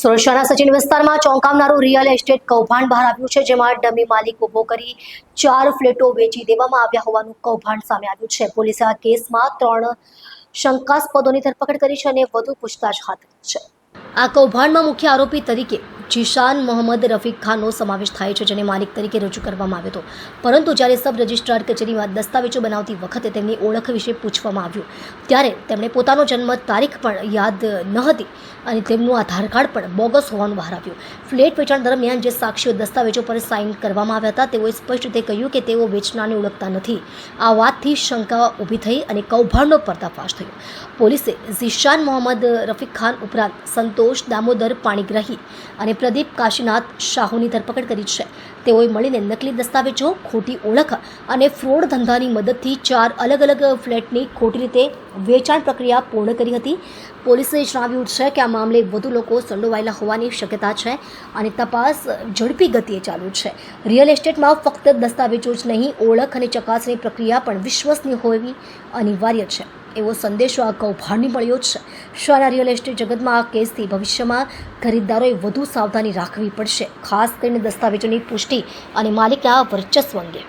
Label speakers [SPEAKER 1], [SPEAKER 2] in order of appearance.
[SPEAKER 1] સુરક્ષાના સચિન વિસ્તારમાં ચોંકાવનારું real estate કૌભાંડ બહાર આવ્યું છે, જેમાં ડમી માલિક ઊભો કરી ચાર ફ્લેટો વેચી દેવામાં આવ્યા હોવાનું કૌભાંડ સામે આવ્યું છે. પોલીસે આ કેસમાં ત્રણ શંકાસ્પદોની ધરપકડ કરી છે અને વધુ પૂછતાછ હાથ ધરી છે. આ કૌભાંડમાં મુખ્ય આરોપી તરીકે જીશાન મોહમ્મદ રફીક ખાનનો સમાવેશ થાય છે, જેને માલિક તરીકે રજૂ કરવામાં આવ્યો હતો. પરંતુ જ્યારે સબ રજિસ્ટ્રાર કચેરીમાં દસ્તાવેજો બનાવતી વખતે તેમની ઓળખ વિશે પૂછવામાં આવ્યું, ત્યારે તેમણે પોતાનો જન્મ તારીખ પણ યાદ ન હતી અને તેમનું આધાર કાર્ડ પણ બોગસ હોવાનું બહાર આવ્યું. ફ્લેટ વેચાણ દરમિયાન જે સાક્ષીઓ દસ્તાવેજો પર સાઇન કરવામાં આવ્યા હતા, તેઓએ સ્પષ્ટ રીતે કહ્યું કે તેઓ વેચનારને ઓળખતા નથી. આ વાતથી શંકા ઊભી થઈ અને કૌભાંડનો પર્દાફાશ થયો. પોલીસે ઝિશાન મોહમ્મદ રફીક ખાન ઉપરાંત સંતોષ દામોદર પાણીગ્રાહી અને પ્રદીપ કાશીનાથ શાહુની ધરપકડ કરી છે. તેઓએ મળીને નકલી દસ્તાવેજો, ખોટી ઓળખ અને ફ્રોડ ધંધાની મદદથી ચાર અલગ અલગ ફ્લેટની ખોટી રીતે વેચાણ પ્રક્રિયા પૂર્ણ કરી હતી. પોલીસે જણાવ્યું છે કે આ મામલે વધુ લોકો સંડોવાયેલા હોવાની શક્યતા છે અને તપાસ ઝડપી ગતિએ ચાલુ છે. રિયલ એસ્ટેટમાં ફક્ત દસ્તાવેજો જ નહીં, ઓળખ અને ચકાસણી પ્રક્રિયા પણ વિશ્વસનીય હોવી અનિવાર્ય છે. એવો સંદેશો આ કૌભાંડની મળ્યો છે. શહેરના રિયલ એસ્ટેટ જગતમાં આ કેસથી ભવિષ્યમાં ખરીદદારોએ વધુ સાવધાની રાખવી પડશે, ખાસ કરીને દસ્તાવેજોની પુષ્ટિ અને માલિકના વર્ચસ્વ અંગે.